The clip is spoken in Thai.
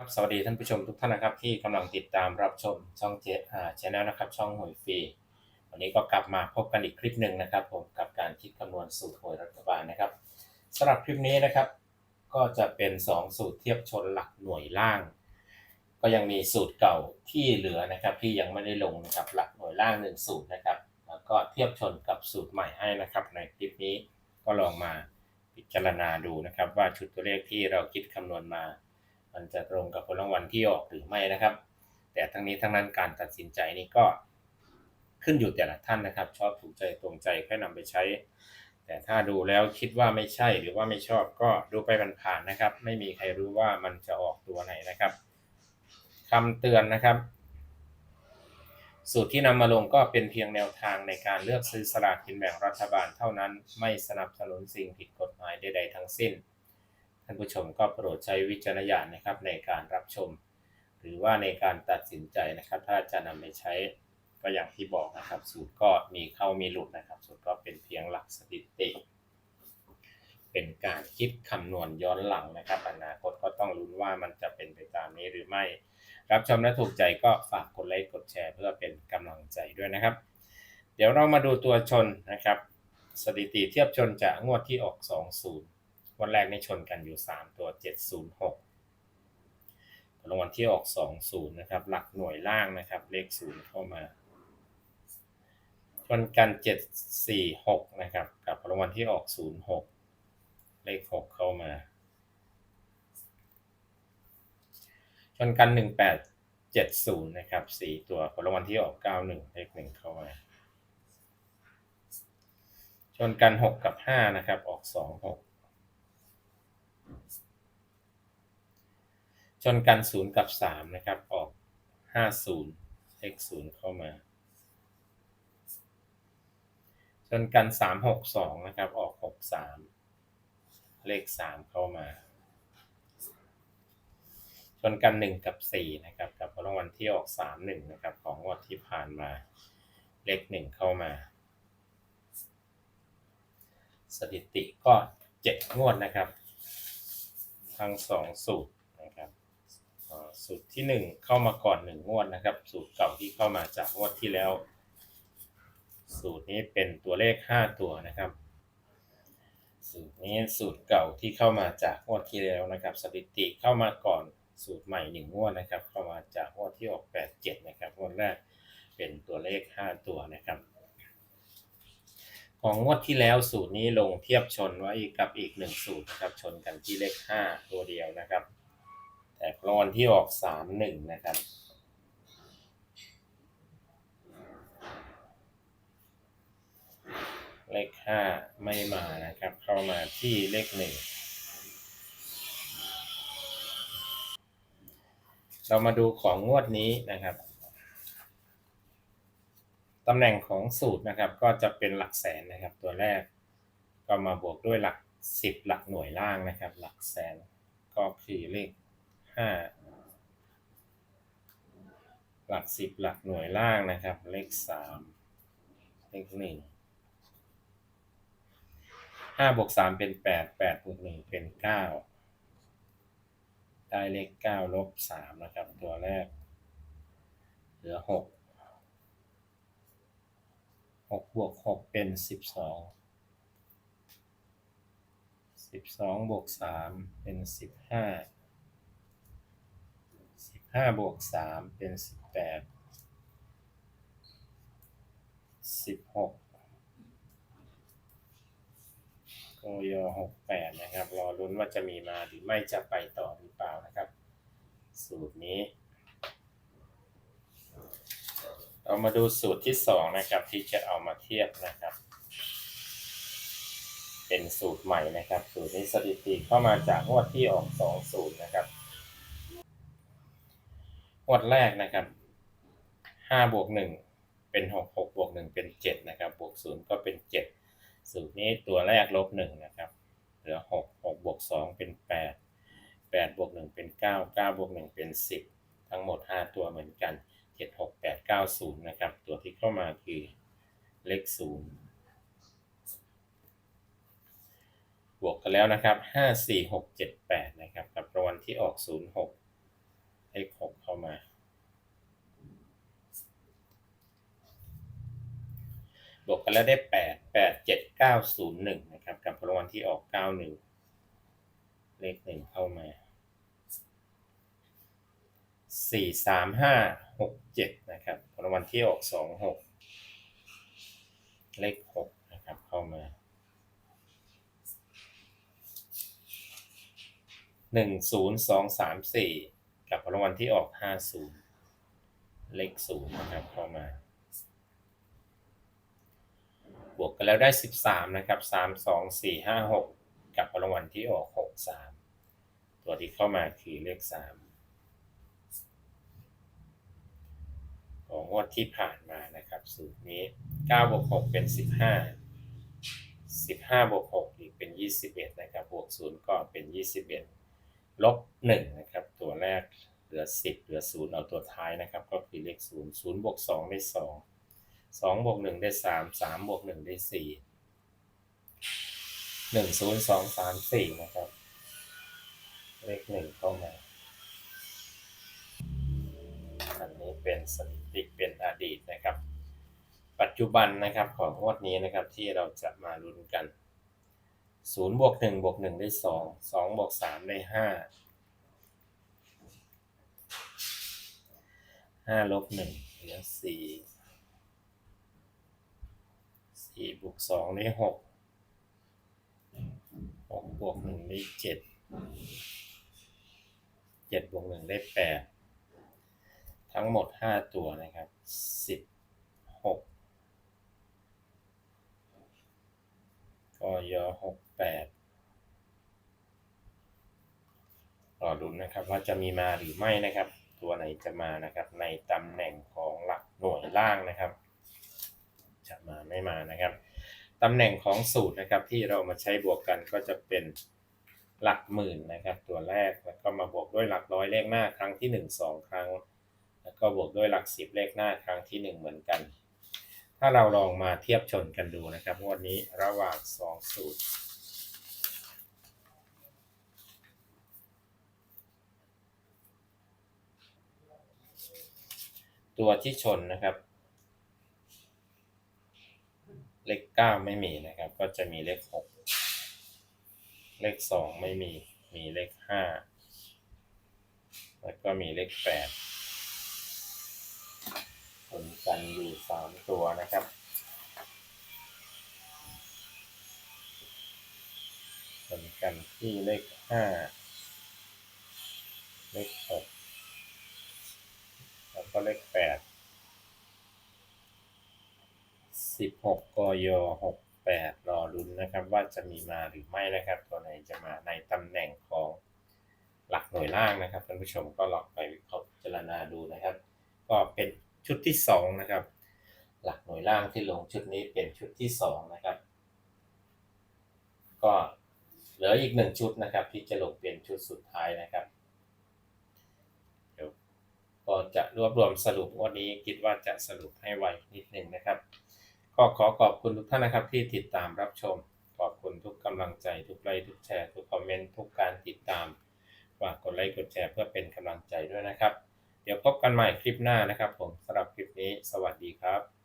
ครับสวัสดีท่านผู้ชมทุกท่านนะครับ ที่กำลังติดตามรับชมช่องเจอ่าชแนลนะครับ ช่องหวยฟรีวันนี้ก็กลับมาพบกันอีกคลิปหนึ่งนะครับ ผมกับการคิดคำนวณสูตรหวยรัฐบาลนะครับสำหรับคลิปนี้นะครับ ก็จะเป็น 2 สูตรเทียบชนหลักหน่วยล่าง ก็ยังมีสูตรเก่าที่เหลือนะครับ ที่ยังไม่ได้ลงนะครับหลักหน่วยล่างหนึ่งสูตรนะครับ แล้วก็เทียบชนกับสูตรใหม่ให้นะครับ ในคลิปนี้ก็ลองมาพิจารณาดูนะครับ ว่าชุดตัวเลขที่เราคิดคำนวณมา มันจะตรงกับผลรางวัลที่ออกหรือไม่นะครับ แต่ทั้งนี้ทั้งนั้นการตัดสินใจนี่ก็ขึ้นอยู่แต่ละท่านนะครับ ชอบถูกใจตรงใจแค่นำไปใช้ แต่ถ้าดูแล้วคิดว่าไม่ใช่หรือว่าไม่ชอบก็ดูไปผ่านๆนะครับ ไม่มีใครรู้ว่ามันจะออกตัวไหนนะครับคำเตือนนะครับ สูตรที่นำมาลงก็เป็นเพียงแนวทางในการเลือกซื้อสลากกินแบ่งรัฐบาลเท่านั้น ไม่สนับสนุนสิ่งผิดกฎหมายใดๆทั้งสิ้น ท่านผู้ชมก็โปรดใช้วิจารณญาณนะครับในการรับชม หรือว่าในการตัดสินใจนะครับ ถ้าจะนำไปใช้ก็อย่างที่บอกนะครับ สูตรก็มีเข้ามีหลุดนะครับ สูตรก็เป็นเพียงหลักสถิติ เป็นการคิดคำนวณย้อนหลังนะครับ อนาคตก็ต้องลุ้นว่ามันจะเป็นไปตามนี้หรือไม่ รับชมและถูกใจก็ฝากกดไลค์กดแชร์ เพื่อเป็นกำลังใจด้วยนะครับ เดี๋ยวเรามาดูตัวชนนะครับ สถิติเทียบชนจากงวดที่ออก 20 วันแรกนี่ชนกันอยู่ 3 ตัว 706รางวัลที่ออก 20 นะครับ หลักหน่วยล่างนะครับ เลข 0 เข้ามา ชนกัน 746 นะครับ กับรางวัลที่ออก 06 เลข 6 เข้ามา ชนกัน 1870 นะครับ 4 ตัวรางวัลที่ออก 91 เลข 1 เข้ามาชนกัน 6 กับ 5 นะครับ ออก 2 6 ชนกัน 0 กับ 3 นะครับ ออก 50เลข0เข้ามา ชนกัน 3 6 2 นะครับ ออก 63 เลข 3 เข้ามา ชนกัน 1 กับ 4 นะครับ กับรางวัลที่ออก 3 1 นะครับ ของงวดที่ผ่านมา เลข 1 เข้ามา สถิติก็ 7 งวดนะครับ ทั้ง 2 สูตร สูตรที่1เข้ามาก่อน1งงวดนะครับ สูตรเก่าที่เข้ามาจากงวดที่แล้ว สูตรนี้เป็นตัวเลข5ตัวนะครับ สูตรนี้สูตรเก่าที่เข้ามาจากงวดที่แล้วนะครับ สถิติเข้ามาก่อนสูตรใหม่1งงวดนะครับ เข้ามาจากงวดที่ออก87นะครับงวดแรกเป็นตัวเลข5ตัวนะครับของงวดที่แล้วสูตรนี้ลงเทียบชนไว้กับอีกหนึ่งสูตรนะครับชนกันที่เลข 5 ตัวเดียวนะครับ แต่รางวัลที่ออก3 1นะครับ เลข5ไม่มานะครับ เข้ามาที่เลข1เรามาดูของงวดนี้นะครับ ตำแหน่งของสูตรนะครับ ก็จะเป็นหลักแสนนะครับ ตัวแรกก็มาบวกด้วยหลักสิบหลักหน่วยล่างนะครับ หลักแสนก็คือเลข ห้าหลักสิบหลักหน่วยล่างนะครับ เลขสามเลขหนึ่งห้าบวกสามเป็นแปดแปดบวกหนึ่งเป็นเก้าได้เลขเก้าลบสามนะครับ ตัวแรก เหลือหกหกบวกหกเป็นสิบสองสิบสองบวกสามเป็นสิบห้า ห้าบวกสามเป็นสิบแปดสิบหกโกยหกแปดนะครับ รอลุ้นว่าจะมีมาหรือไม่จะไปต่อหรือเปล่านะครับ สูตรนี้ เรามาดูสูตรที่สองนะครับ ที่จะเอามาเทียบนะครับ เป็นสูตรใหม่นะครับ สูตรนี้สถิติเข้ามาจากงวดที่ออกสองศูนย์นะครับ งวดแรกนะครับห้าบวกหนึ่งเป็นหกหกบวกหนึ่งเป็นเจ็ดนะครับ บวกศูนย์ก็เป็นเจ็ดสูตรนี้ตัวแรกลบหนึ่งนะครับ เหลือหกหกบวกสองเป็นแปดแปดบวกหนึ่งเป็นเก้าเก้าบวกหนึ่งเป็นสิบทั้งหมดห้าตัวเหมือนกันเจ็ดหกแปดเก้าศูนย์นะครับ ตัวที่เข้ามาคือเลขศูนย์บวกกันแล้วนะครับห้าสี่หกเจ็ดแปดนะครับ กับรางวัลที่ออกศูนย์หก มา บวกกันแล้วได้แปดแปดเจ็ดเก้าศูนย์หนึ่งนะครับ กับรางวัลที่ออกเก้าหนึ่งเลขหนึ่งเข้ามาสี่สามห้าหกเจ็ดนะครับรางวัลที่ออกสองหกเลขหกนะครับเข้ามาหนึ่งศูนย์สองสามสี่ กับรางวัลที่ออกห้าศูนย์เลขศูนย์นะครับเข้ามา บวกกันแล้วได้สิบสามนะครับสามสองสี่ห้าหกกับรางวัลที่ออกหกสามตัวที่เข้ามาคือเลขสามของงวดที่ผ่านมานะครับ สูตรนี้เก้าบวกหกเป็นสิบห้าสิบห้าบวกหกอีกเป็นยี่สิบเอ็ดนะครับ บวกศูนย์ก็เป็นยี่สิบเอ็ด ลบหนึ่งนะครับ ตัวแรกเหลือสิบเหลือศูนย์เอาตัวท้ายนะครับ ก็คือเลขศูนย์ศูนย์บวกสองได้สองสองบวกหนึ่งได้สามสามบวกหนึ่งได้สี่หนึ่งศูนย์สองสามสี่นะครับ เลขหนึ่งเข้ามาอันนี้เป็นสถิติเป็นอดีตนะครับ ปัจจุบันนะครับของงวดนี้นะครับที่เราจะมาลุ้นกัน ศูนย์บวกหนึ่งบวกหนึ่งได้สองสองบวกสามได้ห้าห้าลบหนึ่งเหลือสี่สี่บวกสองได้หกหกบวกหนึ่งได้เจ็ดเจ็ดบวกหนึ่งได้แปดทั้งหมดห้าตัวนะครับสิบหกก็ยอหก แปดรอดูนะครับว่าจะมีมาหรือไม่นะครับ ตัวไหนจะมานะครับในตำแหน่งของหลักหน่วยล่างนะครับ จะมาไม่มานะครับตำแหน่งของสูตรนะครับที่เรามาใช้บวกกันก็จะเป็นหลักหมื่นนะครับ ตัวแรกแล้วก็มาบวกด้วยหลักร้อยเลขหน้าครั้งที่หนึ่งสองครั้ง แล้วก็บวกด้วยหลักสิบเลขหน้าครั้งที่หนึ่งเหมือนกัน ถ้าเราลองมาเทียบชนกันดูนะครับงวันนี้ระหว่างสองสูตร ตัวที่ชนนะครับ เลขเก้าไม่มีนะครับ ก็จะมีเลขหกเลขสองไม่มี มีเลขห้าแล้วก็มีเลขแปดชนกันอยู่สามตัวนะครับชนกันที่เลขห้าเลขหก ก็เลขแปดสิบหกกยหกแปดรอลุ้นนะครับว่าจะมีมาหรือไม่นะครับ ตัวไหนจะมาในตำแหน่งของหลักหน่วยล่างนะครับท่านผู้ชมก็ลองไปวิเคราะห์พิจารณาดูนะครับ ก็เป็นชุดที่สองนะครับ หลักหน่วยล่างที่ลงชุดนี้เป็นชุดที่สองนะครับ ก็เหลืออีกหนึ่งชุดนะครับ ที่จะลงเป็นชุดสุดท้ายนะครับ ก็จะรวบรวมสรุปวันนี้คิดว่าจะสรุปให้ไวนิดหนึ่งนะครับ ก็ขอขอบคุณทุกท่านนะครับที่ติดตามรับชม ขอบคุณทุกกำลังใจทุกไลค์ทุกแชร์ทุกคอมเมนต์ทุกการติดตามฝากกดไลค์กดแชร์เพื่อเป็นกำลังใจด้วยนะครับ เดี๋ยวพบกันใหม่คลิปหน้านะครับ ผมสำหรับคลิปนี้ สวัสดีครับ